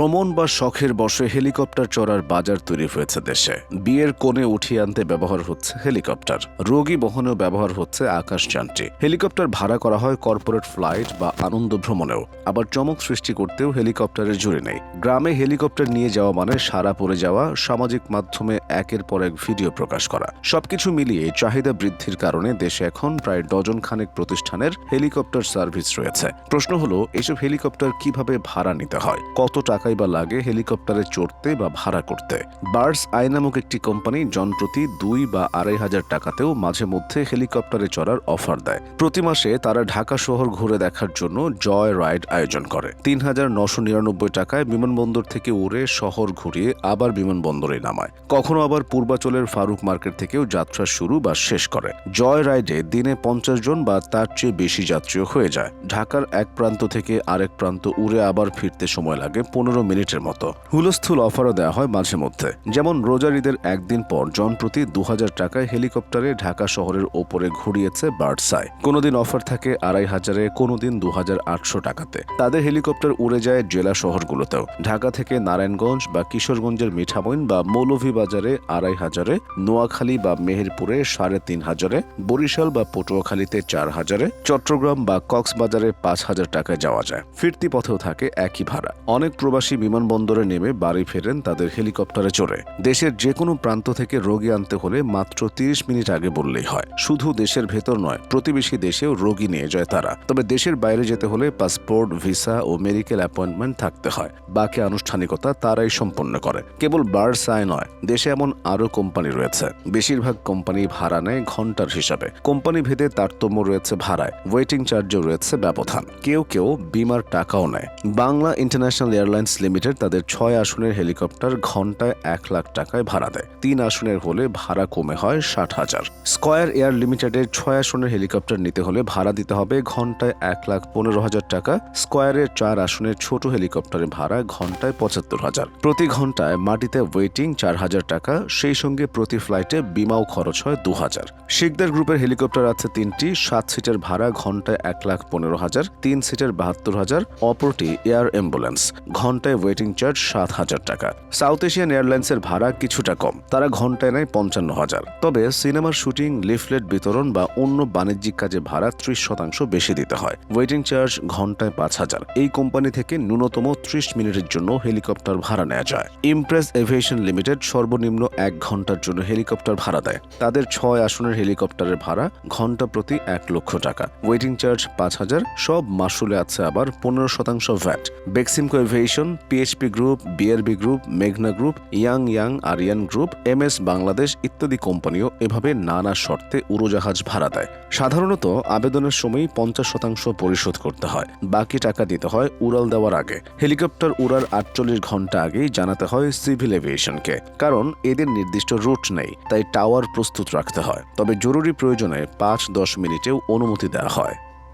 ভ্রমণ বা শখের বসে হেলিকপ্টার চড়ার বাজার তৈরি হয়েছে দেশে। বিয়ের কোণে উঠিয়ে আনতে ব্যবহার হচ্ছে হেলিকপ্টার। রোগী বহনেও ব্যবহার হচ্ছে আকাশযানটি হেলিকপ্টার ভাড়া করা হয় কর্পোরেট ফ্লাইট বা আনন্দ ভ্রমণেও। আবার চমক সৃষ্টি করতেও হেলিকপ্টারের জুড়ে নেই। গ্রামে হেলিকপ্টার নিয়ে যাওয়া মানে সারা পড়ে যাওয়া, সামাজিক মাধ্যমে একের পর এক ভিডিও প্রকাশ করা। সবকিছু মিলিয়ে চাহিদা বৃদ্ধির কারণে দেশে এখন প্রায় ডজন খানেক প্রতিষ্ঠানের হেলিকপ্টার সার্ভিস রয়েছে। প্রশ্ন হলো, এসব হেলিকপ্টার কীভাবে ভাড়া নিতে হয়? কত টাকাই বা লাগে হেলিকপ্টারে চড়তে বা ভাড়া করতে। বার্ডস আই নামক একটি কোম্পানি জনপ্রতি দুই বা আড়াই হাজার টাকাতেও মাঝে মধ্যে হেলিকপ্টারে চড়ার অফার দেয়। প্রতি মাসে তারা ঢাকা শহর ঘুরে দেখার জন্য জয় রাইড আয়োজন করে। তিন হাজার নশো নিরানব্বই টাকায় বিমানবন্দর থেকে উড়ে শহর ঘুরিয়ে আবার বিমানবন্দরে নামায়। কখনো আবার পূর্বাচলের ফারুক মার্কেট থেকেও যাত্রা শুরু বা শেষ করে। জয় রাইডে দিনে পঞ্চাশ জন বা তার চেয়ে বেশি যাত্রীও হয়ে যায়। ঢাকার এক প্রান্ত থেকে আরেক প্রান্ত উড়ে আবার ফিরতে সময় লাগে পনেরো মিনিটের মতো। হুলস্থুল অফারও দেওয়া হয় মাঝে মধ্যে। যেমন রোজার ঈদের একদিন পর জন প্রতি দু হাজার টাকায় হেলিকপ্টারে ঢাকা শহরের ওপরে ঘুরিয়েছে বার্ডসাই। কোনোদিন অফার থাকে আড়াই হাজারে, কোনোদিন দু হাজার আটশো টাকাতে। তাদের হেলিকপ্টার উড়ে যায় জেলা শহরগুলোতেও। ঢাকা থেকে নারায়ণগঞ্জ বা কিশোরগঞ্জের মিঠামইন বা মৌলভীবাজারে আড়াই হাজারে, নোয়াখালী বা মেহেরপুরে সাড়ে তিন হাজারে, বরিশাল বা পটুয়াখালীতে চার হাজারে, চট্টগ্রাম বা কক্সবাজারে পাঁচ হাজার টাকায় যাওয়া যায়। ফিরতি পথেও থাকে একই ভাড়া। অনেক প্রবাসী বিমানবন্দরে নেমে বাড়ি ফেরেন তাদের হেলিকপ্টারে চড়ে। দেশের যে কোনো প্রান্ত থেকে রোগী আনতে হলে মাত্র তিরিশ মিনিট আগে বললেই হয়। শুধু দেশের ভেতর নয়, প্রতিবেশী দেশেও রোগী নিয়ে যায় তারা। তবে দেশের বাইরে যেতে হলে পাসপোর্ট, ভিসা ও মেডিকেল অ্যাপয়েন্টমেন্ট থাকতে হয়। বাকি আনুষ্ঠানিকতা তারাই সম্পন্ন করে। কেবল বার্সায় নয়, দেশে এমন আরও কোম্পানি রয়েছে। বেশিরভাগ কোম্পানি ভাড়া নেয় ঘণ্টার হিসাবে। কোম্পানি ভেদে তারতম্য রয়েছে ভাড়ায়। ওয়েটিং চার্জও রয়েছে ব্যবধান। কেউ কেউ বিমার টাকাও নেয়। বাংলা ইন্টারন্যাশনাল এয়ারলাইন্স লিমিটেড তাদের ছয় আসনের হেলিকপ্টার ঘন্টায় এক লাখ টাকায় ভাড়া দেয়। তিন আসনের হলে ভাড়া কমে হয় ষাট হাজার। স্কয়ার এয়ার লিমিটেডের ছয় আসনের হেলিকপ্টার নিতে হলে ভাড়া দিতে হবে ঘন্টায় এক লাখ পনেরো হাজার টাকা। স্কয়ারের চার আসনের ছোট হেলিকপ্টারের ভাড়া ঘন্টায় পঁচাত্তর হাজার। প্রতি ঘন্টায় মাটিতে ওয়েটিং চার হাজার টাকা, সেই সঙ্গে প্রতি ফ্লাইটে বিমাও খরচ হয় দু হাজার। শিকদার গ্রুপের হেলিকপ্টার আছে তিনটি, সাত সিটের ভাড়া ঘন্টায় এক লাখ পনেরো হাজার, তিন সিটের বাহাত্তর হাজার, অপরটি এয়ার অ্যাম্বুলেন্স। ঘন্টায় ওয়েটিং চার্জ সাত হাজার টাকা। সাউথ এশিয়ান এয়ারলাইন্সের ভাড়া কিছুটা কম, তারা ঘন্টায় নেয় পঞ্চান্ন হাজার। তবে সিনেমার শুটিং লিফলেট বিতরণ বা অন্য বাণিজ্যিক কাজে ভাড়া ত্রিশ শতাংশ বেশি দিতে হয়। ওয়েটিং চার্জ ঘন্টায় পাঁচ হাজার। এই কোম্পানি থেকে ন্যূনতম ত্রিশ মিনিটের জন্য হেলিকপ্টার ভাড়া নেওয়া যায়। ইমপ্রেস এভিয়েশন লিমিটেড সর্বনিম্ন এক ঘণ্টার জন্য হেলিকপ্টার ভাড়া দেয়। তাদের ছয় আসনের হেলিকপ্টারের ভাড়া ঘণ্টা প্রতি এক লক্ষ টাকা। ওয়েটিং চার্জ পাঁচ হাজার, সব মাসুলে আছে আবার পনেরো শতাংশ VAT Beximco aviation PHP group BRB group মেঘনা group young young Aryan group M S Bangladesh ইত্যাদি কোম্পানিও এভাবে নানা শর্তে উড়োজাহাজ ভাড়া দেয়। সাধারণত আবেদনের সময় পঞ্চাশ শতাংশ পরিশোধ করতে হয়। বাকি টাকা দিতে হয় উড়াল দেওয়ার আগে। হেলিকপ্টার উড়ার আটচল্লিশ ঘণ্টা আগেই জানাতে হয় সিভিল এভিয়েশনকে। কারণ এদের নির্দিষ্ট রুট নেই, তাই টাওয়ার প্রস্তুত রাখতে হয়। তবে জরুরি প্রয়োজনে পাঁচ দশ মিনিটেও অনুমতি দেওয়া হয়।